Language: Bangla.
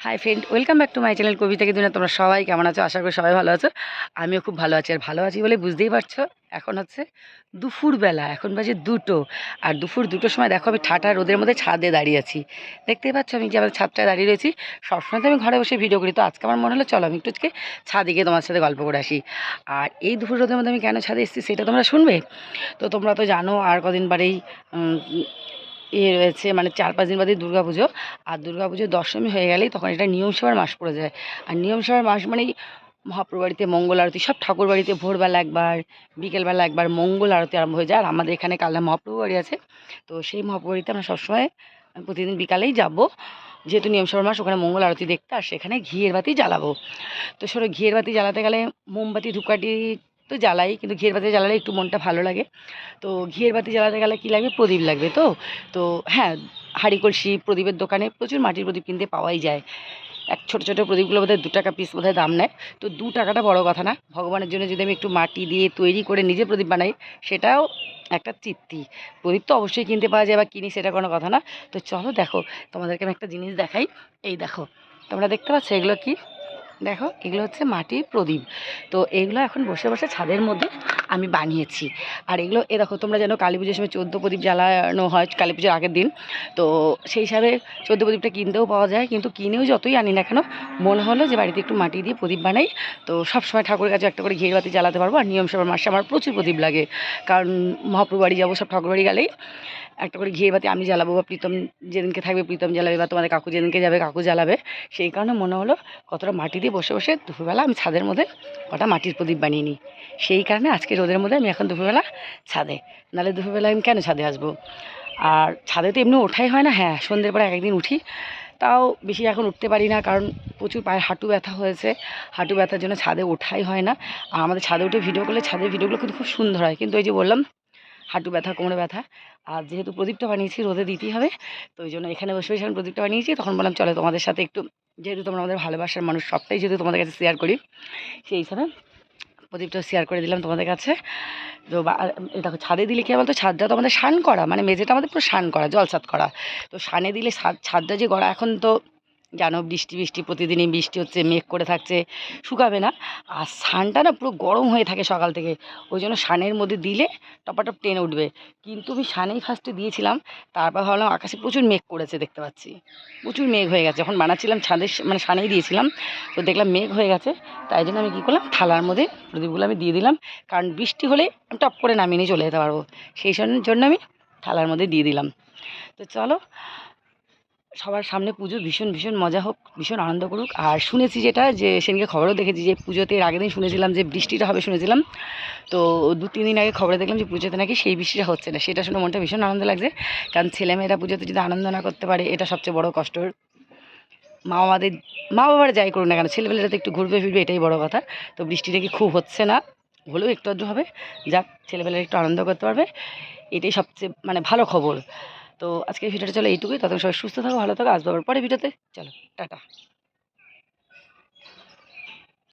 Hi friend welcome back to my channel কবিতাকে দিনে তোমরা সবাই কেমন আছো? আশা করি সবাই ভালো আছো। আমিও খুব ভালো আছি আর ভালো আছি বলে বুঝতেই পারছ। এখন হচ্ছে দুপুরবেলা এখন বাজে দুটো। আর দুপুর দুটোর সময় দেখো আমি ঠাটা রোদের মধ্যে ছাদে দাঁড়িয়ে আছি। দেখতেই পাচ্ছ আমি যে আমাদের ছাদটায় দাঁড়িয়ে রয়েছি। সবসময় তো আমি ঘরে বসে ভিডিও করি। তো আজকে আমার মনে হলো, চলো আমি একটু আজকে ছাদে গিয়ে তোমার সাথে গল্প করে আসি। আর এই দুপুর রোদের মধ্যে আমি কেন ছাদে এসেছি সেটা তোমরা শুনবে? তো তোমরা তো জানো আর কদিন বারেই ইয়ে রয়েছে মানে চার পাঁচ দিন বাদে পুজো আর পুজোর দশমী হয়ে গেলেই তখন এটা নিয়ম সেবার মাস পড়ে যায়। আর নিয়ম সেবার মাস মানেই মহাপ্রভু বাড়িতে মঙ্গল আরতি, সব ঠাকুর বাড়িতে ভোরবেলা একবার, বিকেলবেলা একবার মঙ্গল আরতি আরম্ভ হয়ে যায়। আর আমাদের এখানে কালনা মহাপ্রভু বাড়ি আছে। তো সেই মহাপ্রভু বাড়িতে আমরা সবসময় প্রতিদিন বিকালেই যাব। যেহেতু নিয়ম সেবার মাস, ওখানে মঙ্গল আরতি দেখতে, আর সেখানে ঘিয়ের বাতি জ্বালাবো। তো সরো ঘিয়ের বাতি জ্বালাতে গেলে মোমবাতি, ধূপকাঠি তো জ্বালাই, কিন্তু ঘিয়ের বাতি জ্বালালে একটু মনটা ভালো লাগে। তো ঘিয়ের বাতি জ্বালাতে গেলে কী লাগবে? প্রদীপ লাগবে তো? তো হ্যাঁ হাঁড়ি কলসি, প্রদীপের দোকানে প্রচুর মাটির প্রদীপ কিনতে পাওয়াই যায়। এক ছোটো ছোটো প্রদীপগুলো বোধহয় দু টাকা পিস বোধহয় দাম নেয়। তো দু টাকাটা বড় কথা না। ভগবানের জন্য যদি আমি একটু মাটি দিয়ে তৈরি করে নিজে প্রদীপ বানাই, সেটাও একটা তৃপ্তি। প্রদীপ তো অবশ্যই কিনতে পাওয়া যায় বা কিনি, সেটা কোনো কথা না। তো চলো দেখো, তোমাদেরকে আমি একটা জিনিস দেখাই। এই দেখো, তোমরা দেখতে পাচ্ছ এগুলো কি? দেখো, এগুলো হচ্ছে মাটির প্রদীপ। তো এগুলো এখন বসে বসে ছাদের মধ্যে আমি বানিয়েছি। আর এগুলো, এ দেখো, তোমরা যেন কালী পুজোর সময় চোদ্দ প্রদীপ জ্বালানো হয়, কালী পুজোর আগের দিন, তো সেই হিসাবে চোদ্দ প্রদীপটা কিনতেও পাওয়া যায়। কিন্তু কিনেও যতই আনি না কেন, মনে হলো যে বাড়িতে একটু মাটি দিয়ে প্রদীপ বানাই। তো সব সময় ঠাকুরের কাছে একটা করে ঘিয়ে বাতি জ্বালাতে পারব। আর নিয়ম সবার মাসে আমার প্রচুর প্রদীপ লাগে। কারণ মহাপ্রভু বাড়ি যাব, সব ঠাকুর বাড়ি গেলেই একটা করে ঘিয়ে বাতি আমি জ্বালাবো বা প্রীতম যেদিনকে থাকবে প্রীতম জ্বালাবে বা তোমাদের কাকু যেদিনকে যাবে, কাকু জ্বালাবে। সেই কারণে মনে হলো কতটা মাটি দিয়ে বসে বসে দুপুরবেলা আমি ছাদের মধ্যে কটা মাটির প্রদীপ বানিয়ে নিই। সেই কারণে আজকে রোদের মধ্যে আমি এখন দুপুরবেলা ছাদে। নাহলে দুপুরবেলা আমি কেন ছাদে আসব? আর ছাদে তো এমনি ওঠাই হয় না হ্যাঁ সন্ধ্যের পরে একদিন উঠি। তাও বেশি এখন উঠতে পারি না কারণ প্রচুর পায়ে হাঁটু ব্যথা হয়েছে। হাঁটু ব্যথার জন্য ছাদে ওঠাই হয় না। আর আমাদের ছাদে উঠে ভিডিও করলে ছাদের ভিডিওগুলো কিন্তু খুব সুন্দর হয়। কিন্তু ওই যে বললাম, হাঁটু ব্যথা, কোমরে ব্যথা। আর যেহেতু প্রদীপটা বানিয়েছি, রোদে দিতেই হবে। তো ওই জন্য এখানে বসে বসে আমি প্রদীপটা বানিয়েছি। তখন বললাম, চলো তোমাদের সাথে একটু যেহেতু তোমরা আমাদের ভালোবাসার মানুষ সবটাই যেহেতু তোমাদের কাছে শেয়ার করি, সেই হিসাবে প্রদীপটা শেয়ার করে দিলাম তোমাদের কাছে। তো দেখো, ছাদে দিলে কী বলতো? ছাদটা তো আমাদের সান করা মানে মেঝেটা আমাদের পুরো শান করা জলসাত করা। তো শানে দিলে ছাদ ছাদটা যে গড়া, এখন তো জানো, বৃষ্টি বৃষ্টি, প্রতিদিনই বৃষ্টি হচ্ছে, মেঘ করে থাকছে, শুকাবে না। আর সানটা না পুরো গরম হয়ে থাকে সকাল থেকে। ওই জন্য সানের মধ্যে দিলে টপাটপ টেনে উঠবে। কিন্তু আমি সানেই ফার্স্টে দিয়েছিলাম, তারপর ভাবলাম আকাশে প্রচুর মেঘ করেছে দেখতে পাচ্ছি। প্রচুর মেঘ হয়ে গেছে। যখন বানাচ্ছিলাম ছাদের মানে সানেই দিয়েছিলাম, তো দেখলাম মেঘ হয়ে গেছে। তাই জন্য আমি কী করলাম, থালার মধ্যে প্রদীপগুলো আমি দিয়ে দিলাম। কারণ বৃষ্টি হলে আমি টপ করে নামিয়ে নিয়ে চলে যেতে পারব। সেই জন্য আমি থালার মধ্যে দিয়ে দিলাম। তো চলো সবার সামনে পুজো ভীষণ ভীষণ মজা হোক, ভীষণ আনন্দ করুক। আর শুনেছি যেটা, যে সেদিনকে খবরও দেখেছি যে পুজোতে এর আগের দিন শুনেছিলাম যে বৃষ্টিটা হবে শুনেছিলাম। তো দু, তিন দিন আগে খবরে দেখলাম যে পুজোতে নাকি সেই বৃষ্টিটা হচ্ছে না। সেটা শুনে মনটা ভীষণ আনন্দ লাগছে। কারণ ছেলেমেয়েরা পুজোতে যদি আনন্দ না করতে পারে, এটা সবচেয়ে বড় কষ্টর মা বাবাদের মা বাবারা যাই করুন না কেন ছেলেমেয়েরা তো একটু ঘুরবে, ফিরবে, এটাই বড় কথা। তো বৃষ্টি কি খুব হচ্ছে না, হলেও একটু আধটু হবে। যাক ছেলেবেলারা একটু আনন্দ করতে পারবে। এটাই সবচেয়ে মানে ভালো খবর। তো আজকে ভিডিওটা চলো এইটুকুই। তবে সবাই সুস্থ থাকো, ভালো থাকো আসব আবার পরে ভিডিওতে চলো, টাটা।